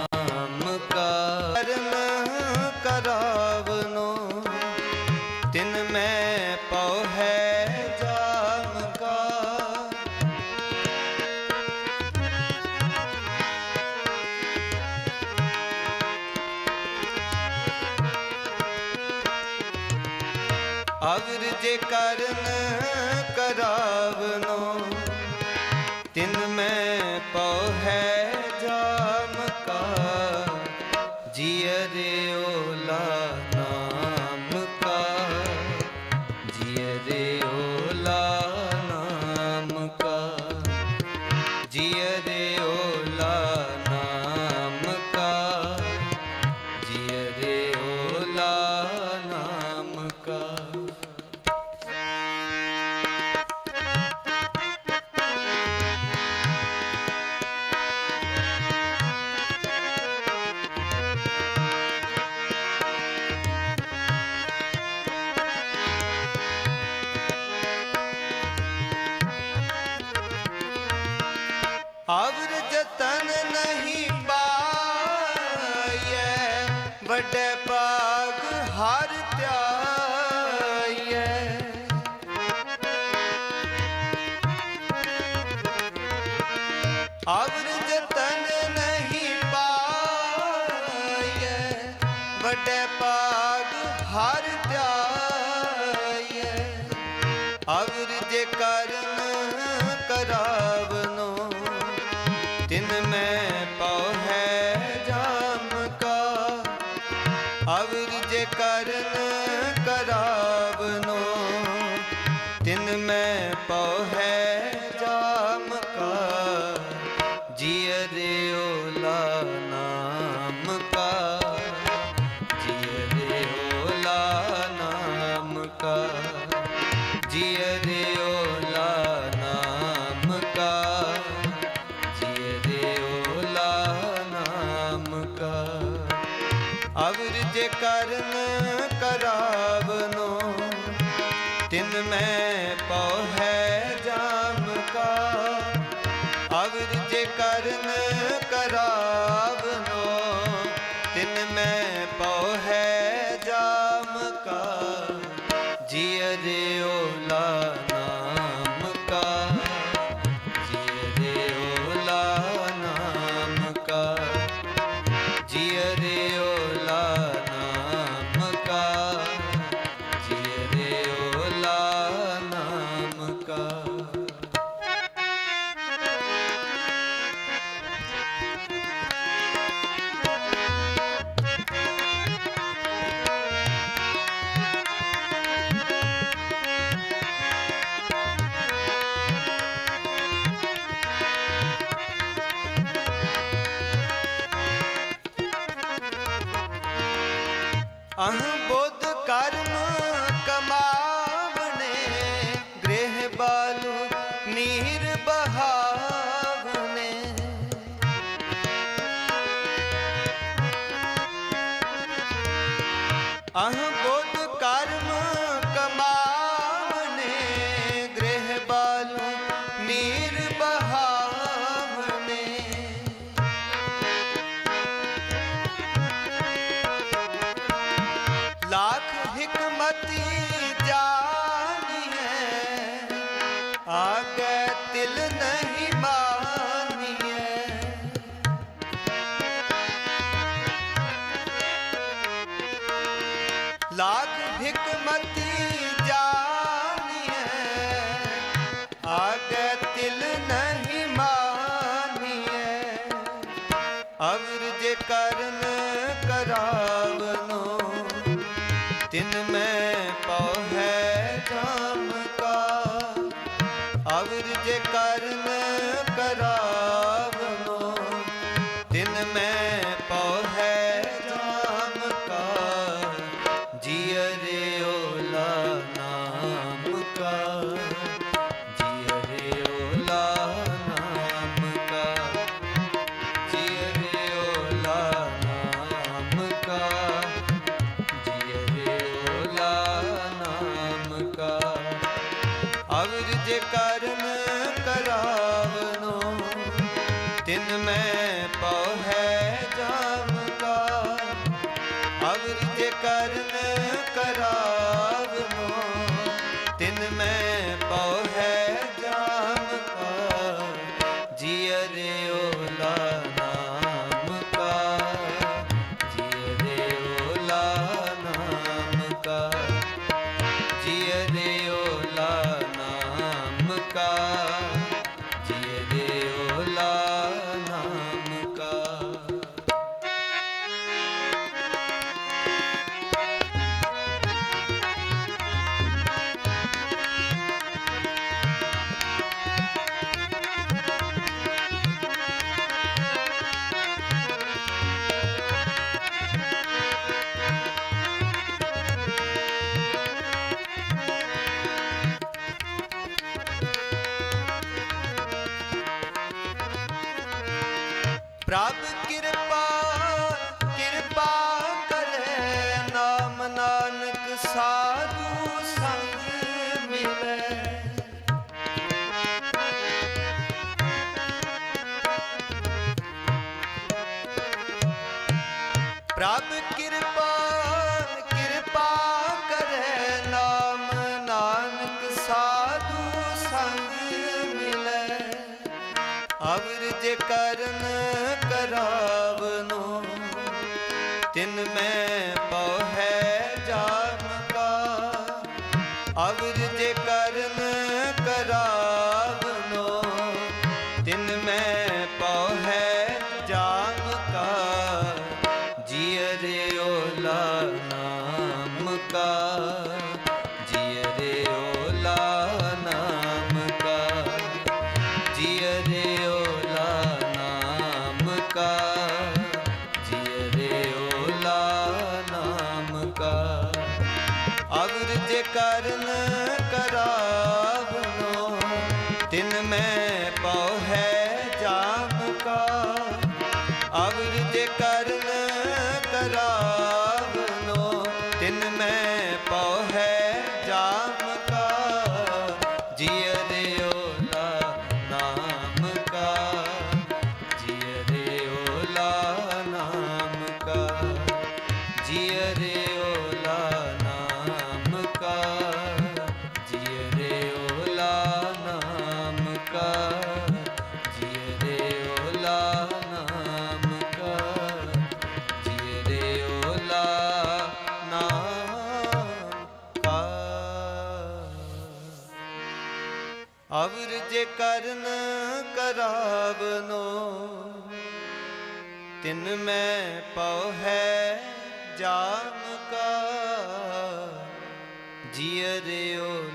ਨਾਮ ਕਰਮ ਕਰਾਵਨੋ ਮੈਂ ਪਉ ਜਾਮ ਕਾ। ਅਗਰ ਜੇ ਕਰਨ ਕਰਾਵਨੋ रे ਵੱਡੇ ਭਾਗ ਹਰ ਧਿਆਈਐ। ਅਵਰ ਨਹੀਂ ਪਾਈਐ। ਵੱਡੇ ਭਾਗ ਹਰ ਧਿਆਈਐ। ਕਰਨ ਕਰਾਵਨੋ ਤਿਨ ਮੈਂ ਪਉ ਹੈ in the man. ਅਹ ਬੁੱਧ ਕਰਮ ਕਮਾਵਣੇ ਗ੍ਰਹਿ ਬਾਲੂ ਨੀਰ ਬਹਾਵਨੇ ਅਹ दिल न ਅਵਰ ਜੇ ਕਰਮ the man ਪ੍ਰਭ ਕਿਰਪਾ ਕਿਰਪਾ ਕਰੇ ਨਾਮ ਨਾਨਕ ਸਾਧੂ ਸੰਗ ਮਿਲੇ ਕਰਾਵਨੋ ਤਿਨ ਮੈਂ ਕਾਰਜ ਕਰਨ ਕਰਾ ਕਰਨ ਕਰਾਵਨੋ। ਤਿੰਨ ਮੈਂ ਪਉ ਹੈ ਜਾਮ ਕਾ। ਜੀਰਿਓ